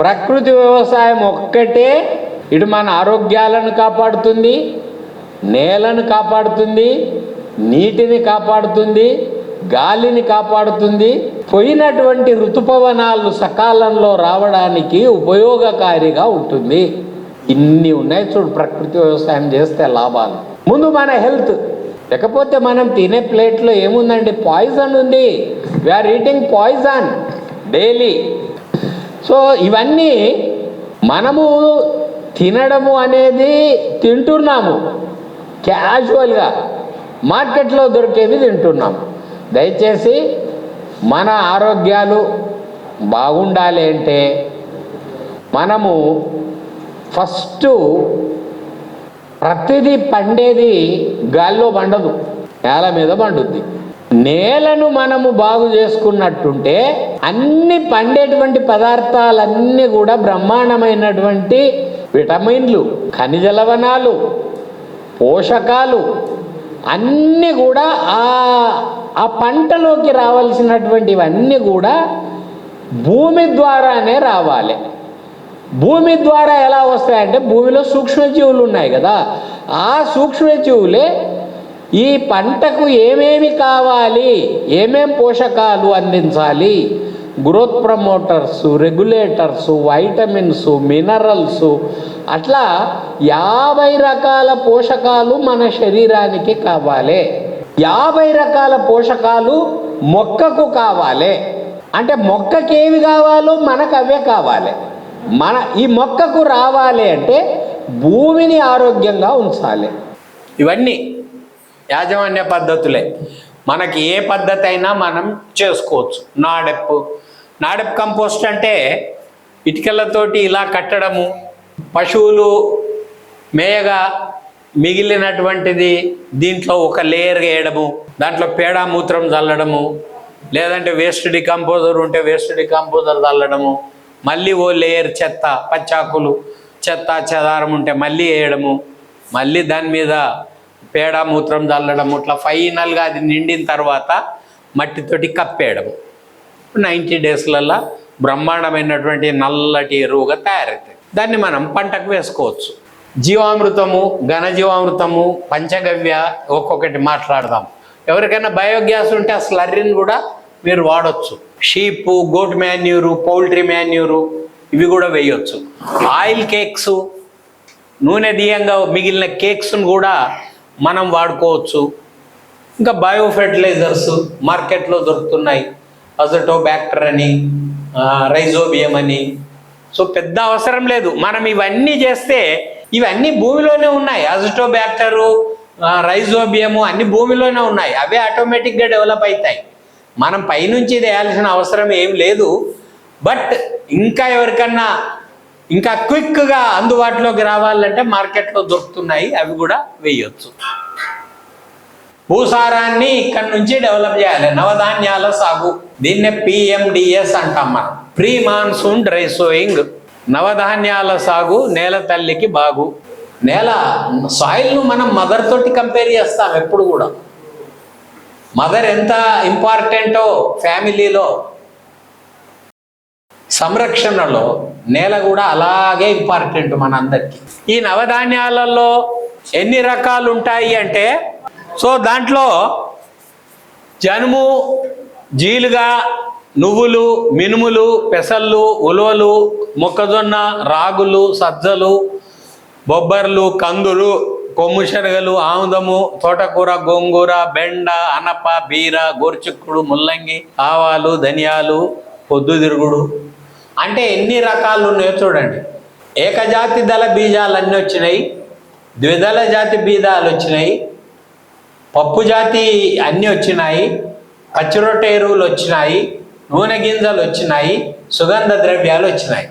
ప్రకృతి వ్యవసాయం ఒక్కటే ఇటు మన ఆరోగ్యాలను కాపాడుతుంది నేలను కాపాడుతుంది నీటిని కాపాడుతుంది గాలిని కాపాడుతుంది. పోయినటువంటి ఋతుపవనాలు సకాలంలో రావడానికి ఉపయోగకారిగా ఉంటుంది. ఇన్ని ఉన్నాయి చూడు ప్రకృతి వ్యవసాయం చేస్తే లాభాలు. ముందు మన హెల్త్. లేకపోతే మనం తినే ప్లేట్లో ఏముందండి? పాయిజన్ ఉంది. We're eating poison daily. So ఇవన్నీ మనము తినడము అనేది తింటున్నాము. క్యాజువల్గా మార్కెట్లో దొరికేది తింటున్నాము. దయచేసి మన ఆరోగ్యాలు బాగుండాలి అంటే మనము ఫస్ట్ ప్రతిదీ పండేది గాల్లో పండదు. నేల మీద పండుద్ది. నేలను మనము బాగు చేసుకున్నట్టుంటే అన్ని పండేటువంటి పదార్థాలన్నీ కూడా బ్రహ్మాండమైనటువంటి విటమిన్లు ఖనిజ లవణాలు పోషకాలు అన్నీ కూడా ఆ ఆ పంటలోకి రావాల్సినటువంటివన్నీ కూడా భూమి ద్వారానే రావాలి. భూమి ద్వారా ఎలా వస్తాయంటే భూమిలో సూక్ష్మజీవులు ఉన్నాయి కదా. ఆ సూక్ష్మజీవులే ఈ పంటకు ఏమేమి కావాలి? ఏమేం పోషకాలు అందించాలి? Growth promoters regulators vitamins minerals అట్లా యాభై రకాల పోషకాలు మన శరీరానికి కావాలి. యాభై రకాల పోషకాలు మొక్కకు కావాలి. అంటే మొక్కకి ఏవి కావాలో మనకు అవే కావాలి. మన ఈ మొక్కకు రావాలి అంటే భూమిని ఆరోగ్యంగా ఉంచాలి. ఇవన్నీ యాజమాన్య పద్ధతులే. మనకి ఏ పద్ధతి అయినా మనం చేసుకోవచ్చు. నాడెప్పు. నాడెప్ కంపోస్ట్ అంటే ఇటుకలతోటి ఇలా కట్టడము పశువులు మేయగా మిగిలినటువంటిది దీంట్లో ఒక లేయర్ వేయడము దాంట్లో పేడ మూత్రం చల్లడము లేదంటే వేస్ట్ డికంపోజర్ ఉంటే వేస్ట్ డికంపోజర్ చల్లడము మళ్ళీ ఓ లేయర్ చెత్త పచ్చాకులు చెత్త చెదారం ఉంటే మళ్ళీ వేయడము మళ్ళీ దాని మీద పేడ మూత్రం చల్లడం ఇట్లా ఫైనల్గా అది నిండిన తర్వాత మట్టితోటి కప్పేయడం నైంటీ డేస్లల్లో బ్రహ్మాండమైనటువంటి నల్లటి ఎరువుగా తయారవుతుంది దాన్ని మనం పంటకు వేసుకోవచ్చు. జీవామృతము ఘనజీవామృతము పంచగవ్య ఒక్కొక్కటి మాట్లాడదాం. ఎవరికైనా బయోగ్యాస్ ఉంటే ఆ స్లర్రిని కూడా మీరు వాడొచ్చు. Sheep goat manure poultry manure ఇవి కూడా వేయొచ్చు. ఆయిల్ కేక్స్ నూనె దీయంగా మిగిలిన కేక్స్ను కూడా మనం వాడుకోవచ్చు. ఇంకా బయో ఫెర్టిలైజర్స్ మార్కెట్లో దొరుకుతున్నాయి. అజటోబ్యాక్టర్ అని రైజోబియం అని సో పెద్ద అవసరం లేదు. మనం ఇవన్నీ చేస్తే ఇవన్నీ భూమిలోనే ఉన్నాయి. అజటోబ్యాక్టరు రైజోబియము అన్ని భూమిలోనే ఉన్నాయి. అవే ఆటోమేటిక్గా డెవలప్ అవుతాయి. మనం పైనుంచి వేయాల్సిన అవసరం ఏం లేదు. బట్ ఇంకా ఎవరికన్నా ఇంకా క్విక్గా అందుబాటులోకి రావాలంటే మార్కెట్లో దొరుకుతున్నాయి అవి కూడా వేయొచ్చు. భూసారాన్ని ఇక్కడి నుంచి డెవలప్ చేయాలి. నవధాన్యాల సాగు. దీన్నే పిఎండిఎస్ అంటాం మనం. ప్రీ మాన్సూన్ డ్రై సోయింగ్ నవధాన్యాల సాగు నేల తల్లికి బాగు. నేల సాయిల్ను మనం మదర్ తోటి కంపేర్ చేస్తాం ఎప్పుడు కూడా. మదర్ ఎంత ఇంపార్టెంటో ఫ్యామిలీలో సంరక్షణలో నేల కూడా అలాగే ఇంపార్టెంట్ మనందరికీ. ఈ నవధాన్యాలలో ఎన్ని రకాలు ఉంటాయి అంటే సో దాంట్లో జనుము జీలుగా నువ్వులు మినుములు పెసళ్ళు ఉలవలు మొక్కజొన్న రాగులు సజ్జలు బొబ్బర్లు కందులు కొమ్ము శనగలు ఆముదము తోటకూర గోంగూర బెండ అనప బీర గోరుచిక్కుడు ముల్లంగి ఆవాలు ధనియాలు పొద్దుతిరుగుడు అంటే ఎన్ని రకాలు ఉన్నాయో చూడండి. ఏకజాతి దళ బీజాలు అన్నీ వచ్చినాయి ద్విదళ జాతి బీజాలు వచ్చినాయి పప్పు జాతి అన్నీ వచ్చినాయి పచ్చిరొట్టె ఎరువులు వచ్చినాయి నూనె గింజలు వచ్చినాయి సుగంధ ద్రవ్యాలు వచ్చినాయి.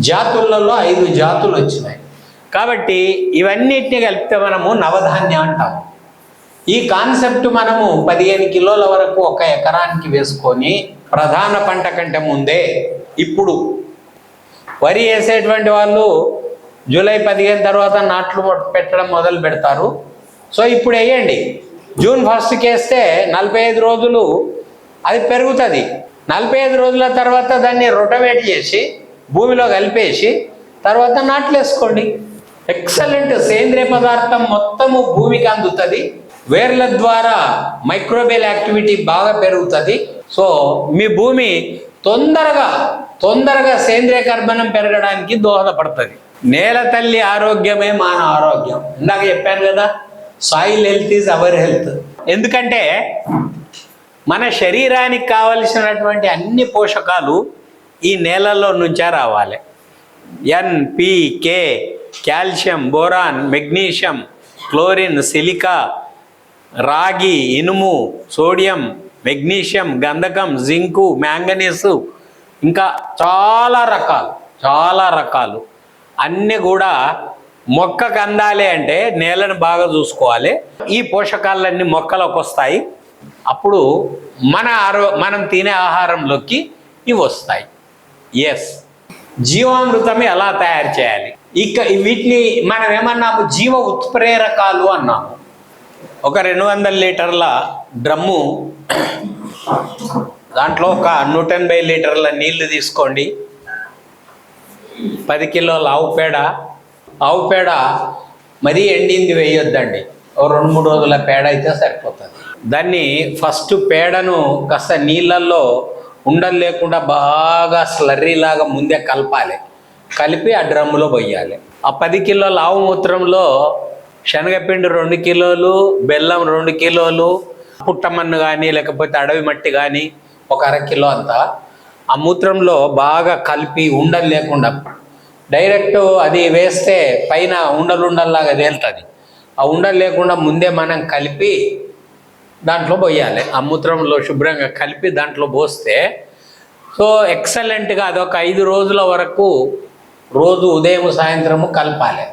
జాతులలో ఐదు జాతులు వచ్చినాయి. కాబట్టి ఇవన్నిటిని కలిపితే మనము నవధాన్యం అంటాం. ఈ కాన్సెప్ట్ మనము పదిహేను కిలోల వరకు ఒక ఎకరానికి వేసుకొని ప్రధాన పంట కంటే ముందే ఇప్పుడు. వరి వేసేటువంటి వాళ్ళు జూలై పదిహేను తర్వాత నాట్లు పెట్టడం మొదలు పెడతారు. సో ఇప్పుడు వేయండి. జూన్ ఫస్ట్కి వేస్తే నలభై ఐదు రోజులు అది పెరుగుతుంది. నలభై ఐదు రోజుల తర్వాత దాన్ని రొటవేట్ చేసి భూమిలో కలిపేసి తర్వాత నాట్లేసుకోండి ఎక్సలెంట్ సేంద్రియ పదార్థం మొత్తము భూమికి అందుతుంది. వేర్ల ద్వారా మైక్రోబియల్ యాక్టివిటీ బాగా పెరుగుతుంది. సో మీ భూమి తొందరగా తొందరగా సేంద్రియ కర్బనం పెరగడానికి దోహదపడుతుంది. నేల తల్లి ఆరోగ్యమే మాన ఆరోగ్యం. ఇందాక చెప్పాను కదా soil health is our health ఎందుకంటే మన శరీరానికి కావలసినటువంటి అన్ని పోషకాలు ఈ నేలల్లో నుంచే రావాలి. N P K calcium boron magnesium chlorine silica రాగి ఇనుము సోడియం మెగ్నీషియం గంధకం జింకు మ్యాంగనీసు ఇంకా చాలా రకాలు చాలా రకాలు. అన్నీ కూడా మొక్కకు అందాలి అంటే నేలను బాగా చూసుకోవాలి. ఈ పోషకాలన్నీ మొక్కలకు వస్తాయి. అప్పుడు మన ఆరో మనం తినే ఆహారంలోకి ఇవి వస్తాయి. ఎస్ జీవామృతం ఎలా తయారు చేయాలి? ఇక వీటిని మనం ఏమన్నాము? జీవ ఉత్ప్రేరకాలు అన్నాము. ఒక రెండు వందల లీటర్ల డ్రమ్ము దాంట్లో ఒక నూట ఎనభై లీటర్ల నీళ్ళు తీసుకోండి. పది కిలోల ఆవు పేడ. ఆవు పేడ మరీ ఎండింది వేయొద్దండి. ఓ రెండు మూడు రోజుల పేడ అయితే సరిపోతుంది. దాన్ని ఫస్ట్ పేడను కాస్త నీళ్ళల్లో ఉండలు లేకుండా బాగా స్లర్రీ లాగా ముందే కలపాలి. కలిపి ఆ డ్రమ్ములో పోయాలి. ఆ పది కిలోల ఆవు మూత్రంలో శనగపిండి రెండు కిలోలు బెల్లం రెండు కిలోలు పుట్టమన్ను కానీ లేకపోతే అడవి మట్టి కానీ ఒక అర కిలో అంతా. ఆ మూత్రంలో బాగా కలిపి ఉండలు లేకుండా డైరెక్ట్ అది వేస్తే పైన ఉండలుండల్లాగా తేలుతుంది. ఆ ఉండలు లేకుండా ముందే మనం కలిపి దాంట్లో పోయాలి. ఆ మూత్రంలో శుభ్రంగా కలిపి దాంట్లో పోస్తే సో ఎక్సలెంట్గా అదొక ఐదు రోజుల వరకు రోజు ఉదయం సాయంత్రము కలపాలి.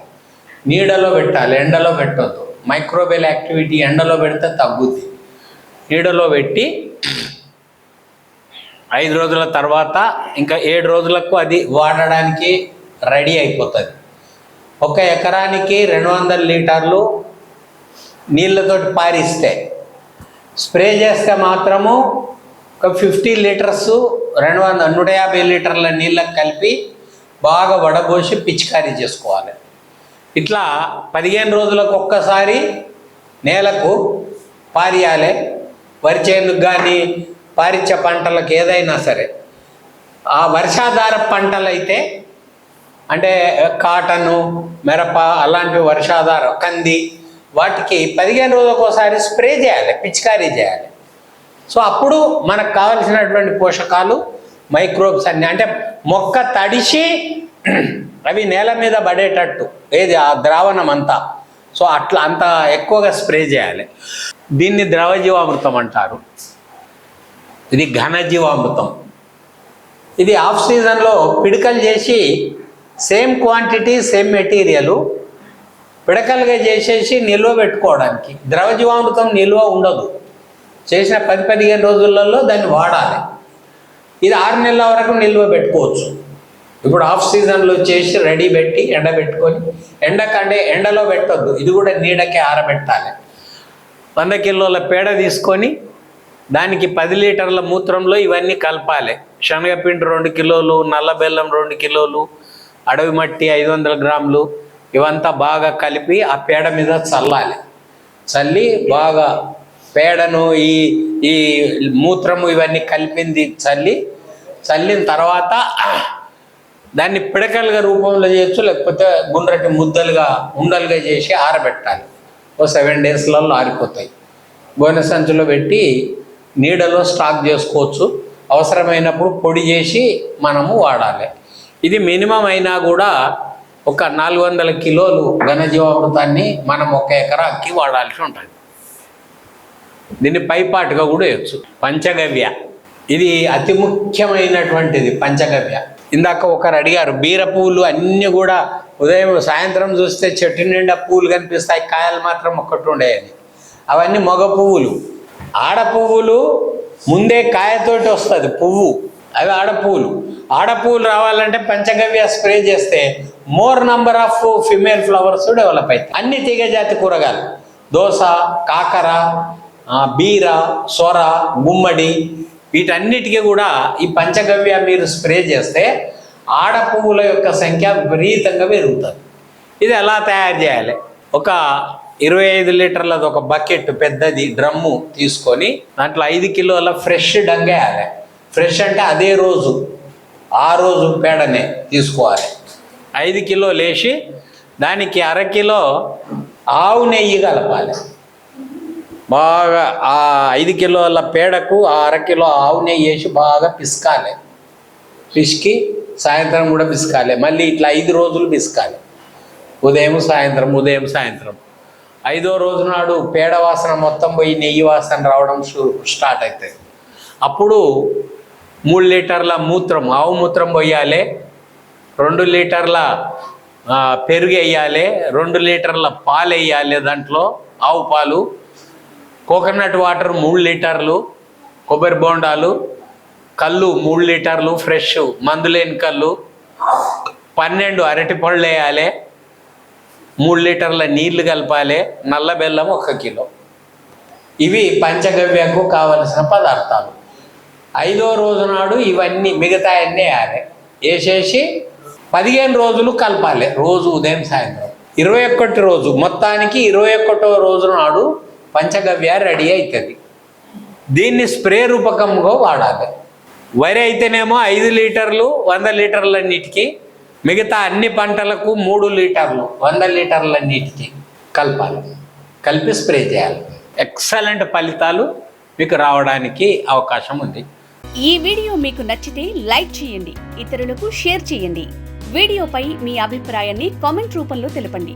నీడలో పెట్టాలి ఎండలో పెట్టద్దు. మైక్రోబెల్ యాక్టివిటీ ఎండలో పెడితే తగ్గుద్ది. నీడలో పెట్టి ఐదు రోజుల తర్వాత ఇంకా ఏడు రోజులకు అది వాడడానికి రెడీ అయిపోతుంది. ఒక ఎకరానికి రెండు వందల లీటర్లు నీళ్ళతోటి పారిస్తే స్ప్రే చేస్తే మాత్రము ఒక ఫిఫ్టీ లీటర్స్ రెండు వందల నూట యాభై లీటర్ల నీళ్ళకి కలిపి బాగా వడబోసి పిచికారీ చేసుకోవాలి. ఇట్లా పదిహేను రోజులకు ఒక్కసారి నేలకు పారియాలి. వరి కానీ పారిచ్చే పంటలకు ఏదైనా సరే. ఆ వర్షాధార పంటలైతే అంటే కాటను మిరప అలాంటి వర్షాధార కంది వాటికి పదిహేను రోజులకు ఒకసారి స్ప్రే చేయాలి పిచికారీ చేయాలి. సో అప్పుడు మనకు కావలసినటువంటి పోషకాలు మైక్రోబ్స్ అన్ని అంటే మొక్క తడిసి అవి నేల మీద పడేటట్టు. ఏది? ఆ ద్రావణం అంతా సో అట్లా అంత ఎక్కువగా స్ప్రే చేయాలి. దీన్ని ద్రవజీవామృతం అంటారు. ఇది ఘనజీవామృతం. ఇది ఆఫ్ సీజన్లో పిడకలు చేసి సేమ్ క్వాంటిటీ సేమ్ మెటీరియల్ పిడకలుగా చేసేసి నిల్వ పెట్టుకోవడానికి. ద్రవజీవామృతం నిల్వ ఉండదు. చేసిన పది పదిహేను రోజులలో దాన్ని వాడాలి. ఇది ఆరు నెలల వరకు నిల్వ పెట్టుకోవచ్చు. ఇప్పుడు ఆఫ్ సీజన్లో చేసి రెడీ పెట్టి ఎండబెట్టుకొని ఎండకంటే ఎండలో పెట్టొద్దు ఇది కూడా నీడకే ఆరబెట్టాలి. వంద కిలోల పేడ తీసుకొని దానికి పది లీటర్ల మూత్రంలో ఇవన్నీ కలపాలి. శనగపిండి రెండు కిలోలు నల్ల బెల్లం రెండు కిలోలు అడవి మట్టి ఐదు వందల గ్రాములు ఇవంతా బాగా కలిపి ఆ పేడ మీద చల్లాలి. చల్లి బాగా పేడను ఈ ఈ మూత్రము ఇవన్నీ కలిపింది చల్లి చల్లిన తర్వాత దాన్ని పిడకలుగా రూపంలో చేయొచ్చు లేకపోతే గుండ్రటి ముద్దలుగా ఉండలుగా చేసి ఆరబెట్టాలి. ఓ సెవెన్ డేస్లలో ఆరిపోతాయి. గోనె సంచులో పెట్టి నీడలో స్టాక్ చేసుకోవచ్చు. అవసరమైనప్పుడు పొడి చేసి మనము వాడాలి. ఇది మినిమం అయినా కూడా ఒక నాలుగు వందల కిలోలు ఘనజీవామృతాన్ని మనం ఒక ఎకరాకి వాడాల్సి ఉంటుంది. దీన్ని పైపాటుగా కూడా వేయచ్చు. పంచగవ్య. ఇది అతి ముఖ్యమైనటువంటిది పంచగవ్య. ఇందాక ఒకరు అడిగారు బీర పువ్వులు అన్నీ కూడా ఉదయం సాయంత్రం చూస్తే చెట్టు నిండా పువ్వులు కనిపిస్తాయి కాయలు మాత్రం ఒక్కటి ఉండేది. అవన్నీ మగ పువ్వులు. ఆడ పువ్వులు ముందే కాయతోటి వస్తుంది పువ్వు. అవి ఆడపువ్వులు ఆడపువ్వులు రావాలంటే పంచగవ్య స్ప్రే చేస్తే more number of female flowers develop అవుతాయి. అన్ని తీగజాతి కూరగాయలు. దోస కాకర బీర సొర గుమ్మడి వీటన్నిటికీ కూడా ఈ పంచగవ్య మీరు స్ప్రే చేస్తే ఆడ పువ్వుల యొక్క సంఖ్య విపరీతంగా పెరుగుతుంది. ఇది ఎలా తయారు చేయాలి? ఒక ఇరవై ఐదు లీటర్లది ఒక బకెట్ పెద్దది డ్రమ్ము తీసుకొని దాంట్లో ఐదు కిలోల ఫ్రెష్ డంగేయాలి ఫ్రెష్ అంటే అదే రోజు ఆ రోజు పేడనే తీసుకోవాలి. ఐదు కిలో లేచి దానికి అరకిలో ఆవు నెయ్యి కలపాలి. బాగా ఆ ఐదు కిలోల పేడకు ఆ అరకిలో ఆవు నెయ్యి వేసి బాగా పిసకాలి. పిసికి సాయంత్రం కూడా పిసకాలి. మళ్ళీ ఇట్లా ఐదు రోజులు పిసకాలి. ఉదయం సాయంత్రం ఉదయం సాయంత్రం. ఐదో రోజు నాడు పేడ వాసన మొత్తం పోయి నెయ్యి వాసన రావడం స్టార్ట్ అవుతుంది అప్పుడు మూడు లీటర్ల మూత్రం ఆవు మూత్రం పోయాలి. రెండు లీటర్ల పెరుగు వేయాలి. రెండు లీటర్ల పాలు వేయాలి దాంట్లో ఆవు పాలు. కోకోనట్ వాటర్ మూడు లీటర్లు కొబ్బరి బోండాలు కళ్ళు మూడు లీటర్లు ఫ్రెష్ మందులేని కళ్ళు పన్నెండు అరటి పళ్ళు వేయాలి మూడు లీటర్ల నీళ్ళు కలపాలి నల్ల బెల్లం ఒక కిలో. ఇవి పంచగవ్యకు కావలసిన పదార్థాలు. ఐదో రోజు నాడు ఇవన్నీ మిగతా అన్నీ వేయాలి. వేసేసి పదిహేను రోజులు కలపాలి రోజు ఉదయం సాయంత్రం. ఇరవై ఒక్కటి రోజు మొత్తానికి ఇరవై ఒకటో రోజు నాడు పంచగవ్య రెడీ అవుతుంది దీన్ని స్ప్రే రూపకంగా వాడాలి. వరి అయితేనేమో ఐదు లీటర్లు వంద లీటర్లన్నిటికీ మిగతా అన్ని పంటలకు మూడు లీటర్లు వంద లీటర్లన్నిటికీ కలపాలి. కలిపి స్ప్రే చేయాలి. ఎక్సలెంట్ ఫలితాలు మీకు రావడానికి అవకాశం ఉంది. ఈ వీడియో మీకు నచ్చితే లైక్ చేయండి ఇతరులకు షేర్ చేయండి. వీడియోపై మీ అభిప్రాయాన్ని కామెంట్ రూపంలో తెలపండి.